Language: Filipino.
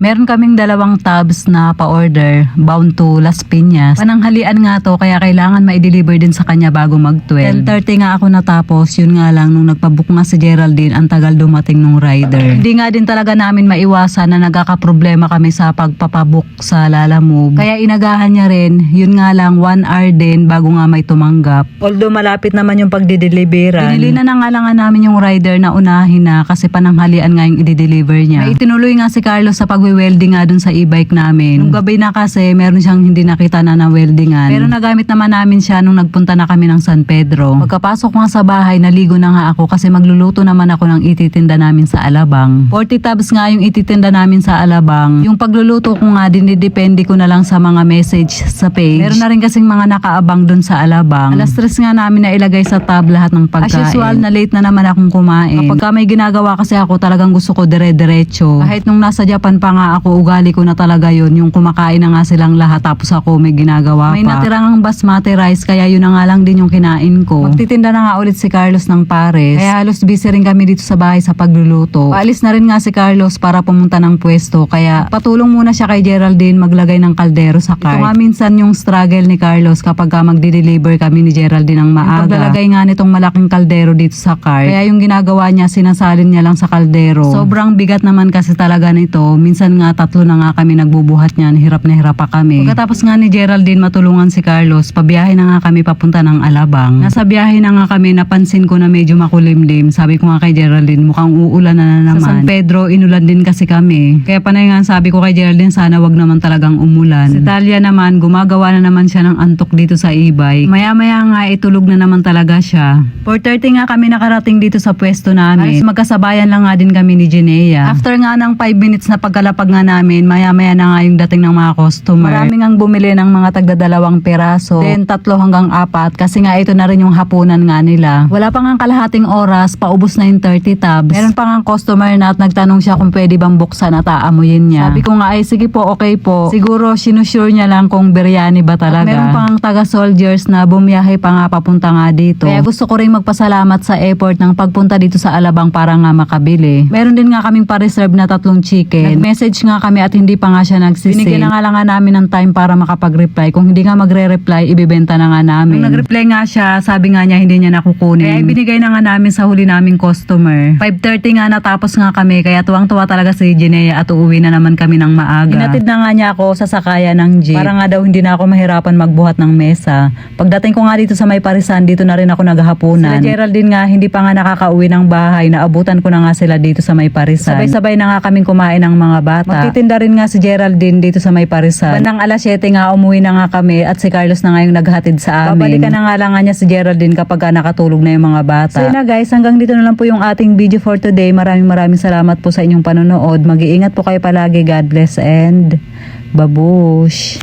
Meron kaming dalawang tabs na pa-order bound to Las Piñas. Pananghalian nga to kaya kailangan ma-deliver din sa kanya bago mag-12. 10.30 nga ako natapos, yun nga lang nung nagpabook nga si Geraldine, ang tagal dumating nung rider. Hindi nga din talaga namin maiwasan na nagkakaproblema kami sa pagpapabook sa Lala Move. Kaya inagahan niya rin, yun nga lang 1 hour din bago nga may tumanggap. Although malapit naman yung pagdideliveran. Pinili na na nga lang namin yung rider na unahin na kasi pananghalian nga yung i-deliver niya. May itinuloy nga si Carlos sa pagwe-welding nga dun sa e-bike namin. Nung gabi na kasi meron siyang hindi nakita na na-weldingan. Pero nagamit naman namin siya nung nagpunta na kami ng San Pedro. Pagkapasok nga sa bahay, naligo na nga ako kasi magluluto naman ako ng ititinda namin sa Alabang. 40 tabs nga yung ititinda namin sa Alabang. Yung pagluluto ko nga, dinidepende ko na lang sa mga message sa page. Meron na rin kasing mga nakaabang dun sa Alabang. Alas tres nga namin na ilagay sa tab lahat ng pagkain. As usual, na late na naman akong kumain. Kapag ka may ginagawa kasi ako, talagang gusto ko dire-diretso. Kahit nung nasa Japan pa nga ako, ugali ko na talaga yon yung kumakain na nga silang lahat tapos ako may ginagawa may pa. May natirang basmati rice kaya yun na nga lang din yung kinain ko. Magtitinda na nga ulit si Carlos ng pares. Kaya halos busy rin kami dito sa bahay sa pagluluto. Paalis na rin nga si Carlos para pumunta ng pwesto. Kaya patulong muna siya kay Geraldine maglagay ng kaldero sa cart. Ito nga minsan yung struggle ni Carlos kapag ka magde-deliver kami ni Geraldine ng maaga. Yung paglalagay nga nitong malaking kaldero dito sa cart. Kaya yung ginagawa niya, sinasalin niya lang sa kaldero. Sobrang bigat naman kasi talaga nito. Minsan nga tatlo na nga kami nagbubuhat niyan. Hirap na hirap pa kami. Pagkatapos nga ni Geraldine matulungan si Carlos, pabiyahe na nga kami papunta ng Alabang. Nasa biyahe na nga kami, napansin ko na medyo makulimlim. Sabi ko nga kay Geraldine, mukhang uulan na, na naman. Sa San Pedro, inulan din kasi kami. Kaya panay nga sabi ko kay Geraldine, sana wag naman talagang umulan. Si Talia naman, gumagawa na naman siya ng antok dito sa e-bike. Maya-maya nga, itulog na naman talaga siya. 4.30 nga kami nakarating dito sa pwesto namin. Halos magkasabayan lang nga din kami ni Jinea. After nga ng 5 minutes na pagkalapag nga namin, maya-maya na nga yung dating ng mga customer. Marami nga bumili ng mga tagdadalawang peraso. Then tatlo hanggang apat kasi nga ito na rin yung hapunan nga nila. Wala pa nga kalahating oras, paubos na yung 30 tabs. Meron pa nga customer na at nagtanong siya kung pwede bang buksan at aamuyin niya. Sabi ko nga ay sige po, okay po. Siguro sinusure niya lang kung biryani ba talaga. At meron pa nga taga soldiers na bumiyahe pa nga papunta nga dito. Kaya gusto ko rin magpasalamat sa effort ng pagpunta dito sa Alabang para nga makabili. Meron din nga kaming pa-reserve na tatlong chicken. Nag-message nga kami at hindi pa nga siya nagsisave. Binigyan na nga lang nga namin ng time para makapag-reply. Kung hindi nga magre-reply, ibibenta na nga namin. Nung nag-reply nga siya, sabi nga niya hindi niya nakukunin. Kaya ibinigay na nga namin sa huli naming customer. 5.30 nga natapos nga kami, kaya tuwang-tuwa talaga si Jinea at uuwi na naman kami ng maaga. Inatid na nga niya ako sa sakayan ng jeep. Para nga daw hindi na ako mahirapan magbuhat ng mesa. Pagdating ko nga dito sa may parisan, dito na rin ako naghahaponan. Sila Geraldine nga, hindi pa nga nakakauwi ng bahay. Naabutan ko na nga sila dito sa may parisan. Sabay-sabay na nga kaming kumain ng mga bata. Magtitinda rin nga si Geraldine dito sa may parisan. Bandang alas 7 nga umuwi na nga kami at si Carlos na nga yung naghatid sa amin. Babalikan na nga lang nga niya si Geraldine kapag ka nakatulog na yung mga bata. So yun na guys, hanggang dito na lang po yung ating video for today. Maraming maraming salamat po sa inyong panonood. Mag-iingat po kayo palagi. God bless and babush.